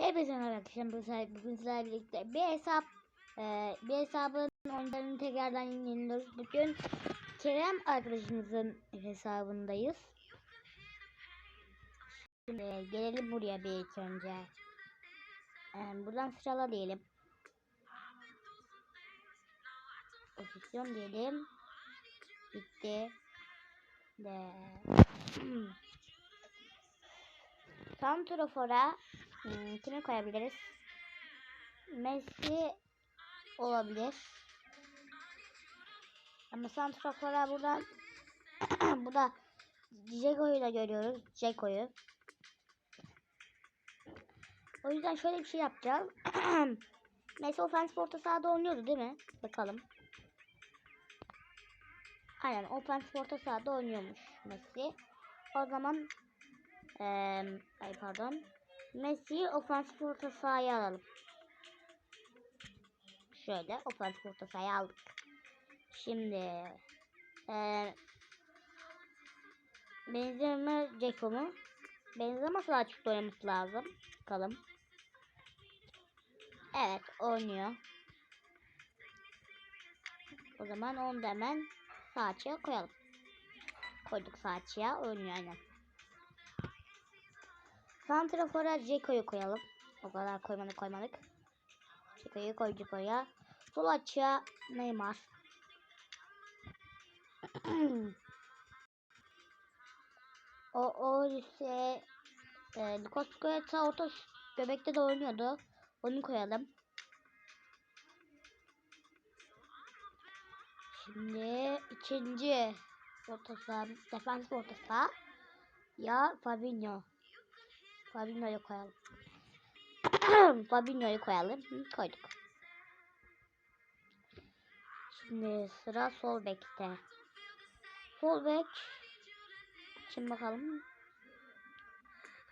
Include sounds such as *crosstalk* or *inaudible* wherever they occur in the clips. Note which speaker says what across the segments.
Speaker 1: Hepinize merhaba arkadaşlar. Bu sefer bugün sizlerle birlikte bir hesap e, bir hesabın oyunlarını tekrardan yeniliyoruz. Bugün Kerem arkadaşımızın hesabındayız. Şimdi gelelim buraya bir ilk önce. E, buradan sırala diyelim. Pozisyon diyelim. Bitti. De. Santrofor'a hmm, kimi koyabiliriz? Messi olabilir. Ama Santrofor'a buradan *clears throat* bu da Ceko'yu da görüyoruz. Ceko'yu. O yüzden şöyle bir şey yapacağız. *clears throat* Messi ofens orta sahada oynuyordu değil mi? Bakalım. Aynen ofens orta sahada oynuyormuş Messi. O zaman ee, ay pardon. Messi ofansif orta sahaya alalım. Şöyle ofansif orta sahaya aldık. Şimdi ee, Benzema Ceko mu? Benzema daha açık oynaması lazım. Bakalım. Evet oynuyor. O zaman onu da hemen sağ koyalım. Koyduk sağ oynuyor aynen. Santrafor'a Ceko'yu koyalım. O kadar koymadık koymadık. Ceko'yu koyduk oraya. Sol açığa Neymar. *clears throat* o o ise e, Nikos Goyeta orta göbekte de oynuyordu. Onu koyalım. Şimdi ikinci orta saha, defans orta saha ya Fabinho. Fabinho'yu koyalım. *clears throat* Fabinho'yu koyalım. Hı, koyduk. Şimdi sıra sol bekte. Sol bek. Şimdi bakalım.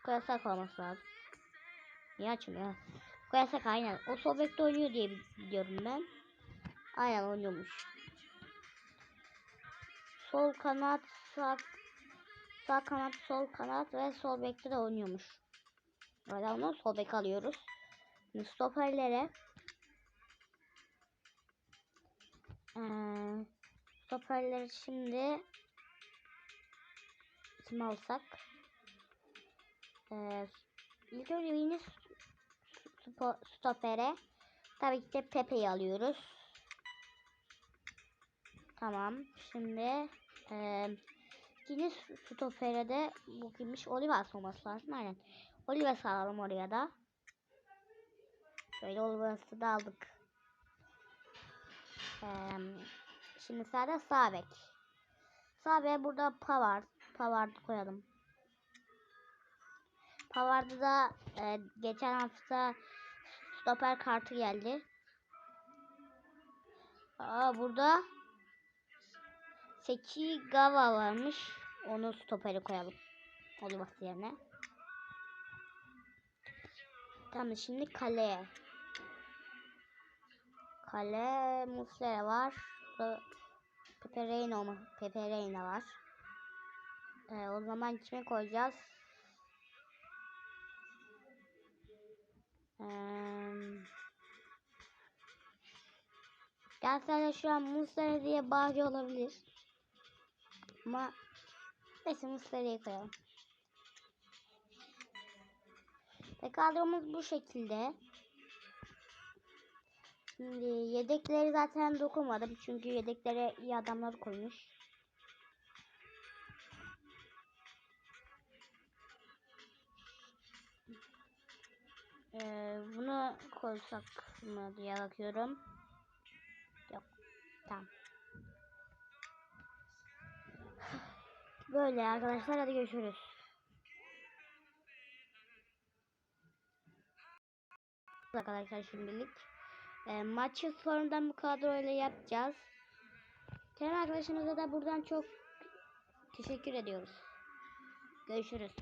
Speaker 1: Koyasak olması lazım. Niye açmıyor? Koyasak aynen. O sol bekte oynuyor diye biliyorum ben. Aynen oynuyormuş. Sol kanat, sağ, sağ kanat, sol kanat ve sol bekte de oynuyormuş. Onu sol bek alıyoruz. Stoperlere ee, stoperleri şimdi kim alsak ee, ilk önce yeni stopere tabii ki de Pepe'yi alıyoruz. Tamam. Şimdi ee, yeni stopere de bu kimmiş? Olivas olması lazım. Aynen. Olivas alalım oraya da. Şöyle Olivas'ı da aldık. Ee, şimdi sırada sağ bek. Sağ bek burada Pavard. Pavard'ı koyalım. Pavard'ı da e, geçen hafta stoper kartı geldi. Aa, burada Seki Gava varmış. Onu stoperi koyalım. Olivas yerine. Tamam şimdi kaleye. Kale Muslera var. Pepe Reina olma. Pepe Reina var. Ee, o zaman kime koyacağız? Ee, Galatasaray'da şu an Muslera diye bağırıyor olabilir. Ama neyse Muslera'yı koyalım. Ve kadromuz bu şekilde. Şimdi yedekleri zaten dokunmadım. Çünkü yedeklere iyi adamlar koymuş. Ee, bunu koysak mı diye bakıyorum. Yok. Tamam. Böyle arkadaşlar hadi görüşürüz. Arkadaşlar şimdilik e, maçı sonradan bu kadroyla yapacağız. Kenan arkadaşımıza da buradan çok teşekkür ediyoruz. Görüşürüz.